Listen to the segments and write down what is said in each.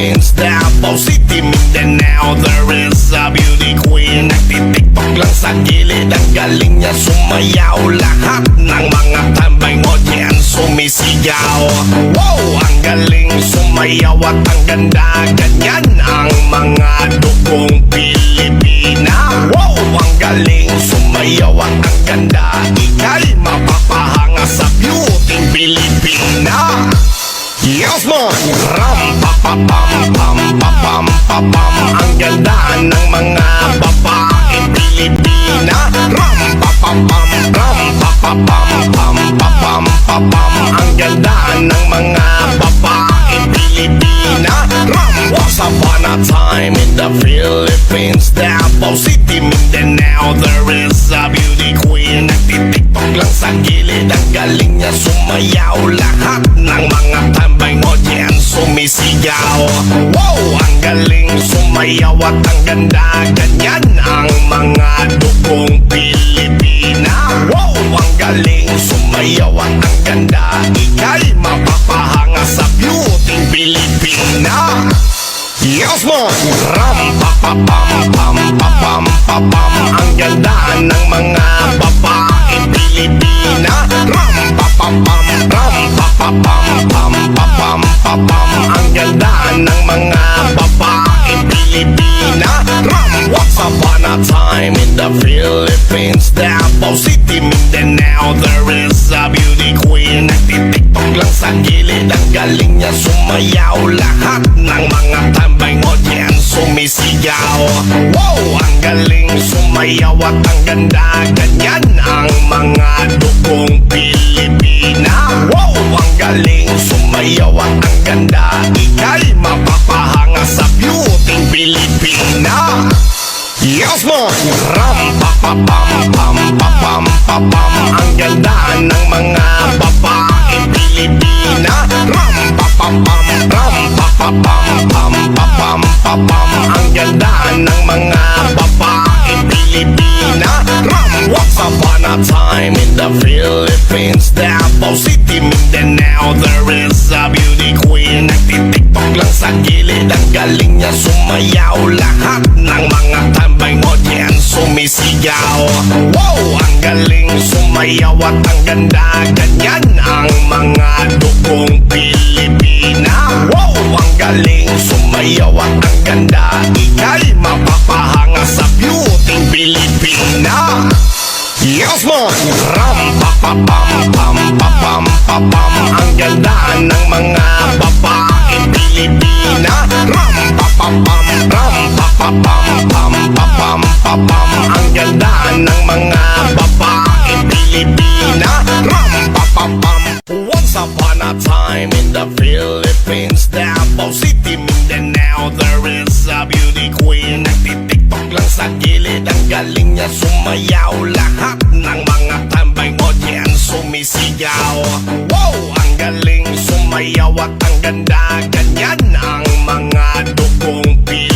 Philippines Davao City, Mindanao There is a beauty queen Nagtitiktok lang sa gilid Ang galing niya sumayaw Lahat ng mga tambay audience sumisigaw Wow! Ang galing sumayaw at ang ganda Ganyan ang mga dugong Pilipina Wow! Ang galing sumayaw at ang ganda Ika'y mapapahanga Yes man! Ram pa pa pam pam pa Ang ganda ng mga babaeng Pilipina Ram pa pa pam ram pa pa pam pam pa pam pa pam Ang ganda ng mga babaeng Pilipina Ram Once upon a time in the Philippines Davao City, Mindanao galing niya sumayaw Lahat ng mga tambay audience sumisigaw Wow! Ang galing sumayaw at ang ganda Ganyan ang mga dugong pam pa pam Ang ganda ng mga babaeng Pilipina Ram Once upon a time in the Philippines Davao City, Mindanao There is a beauty queen. Nagtitiktok lang sa gilid Ang galing niya sumayaw. Lahat ng mga tambay audience sumisigaw. Wow! Ang galing sumayaw at ang ganda pam pa pam Ang ganda ng mga babaeng Pilipina Ram pa pa pam ram pa pa pam pam pa pam pa pam. Ang ganda ng mga babaeng Pilipina Ram Once upon a time in the Philippines Davao City, Mindanao There is a beauty queen. Nagtitiktok lang sa gilid Ang galing niya sumayaw. Lahat ng mga tambay audience sumisigaw Wow! Ang galing sumayaw at ang ganda Ganyan ang mga dugong Pilipina Wow! Ang galing sumayaw at ang ganda Ika'y mapapahanga sa beauty Pilipina Yes man! Ram pa pa pam pam pa pam pa pam Ang ganda ng mga babaeng Pilipina Ram pa pa pam ram pa pa pam pam pa pam pa pam Ang ganda ng mga babaeng Pilipina. Ram pa pa pam. Once upon a time in the Philippines Davao City, Mindanao There is a beauty queen. Nagtitiktok lang sa gilid Ang galing niya sumayaw. Lahat ng mga tambay audience sumisigaw. Wow! Ang galing sumayaw at ang ganda. Ganyan ang mga dugong Pilipina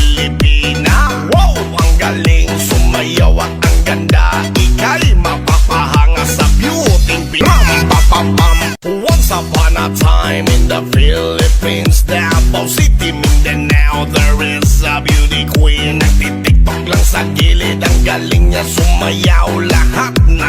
Philippines Davao City, Mindanao There is a beauty queen. Nagtitiktok lang sa gilid Ang galing niya sumayaw Lahat ng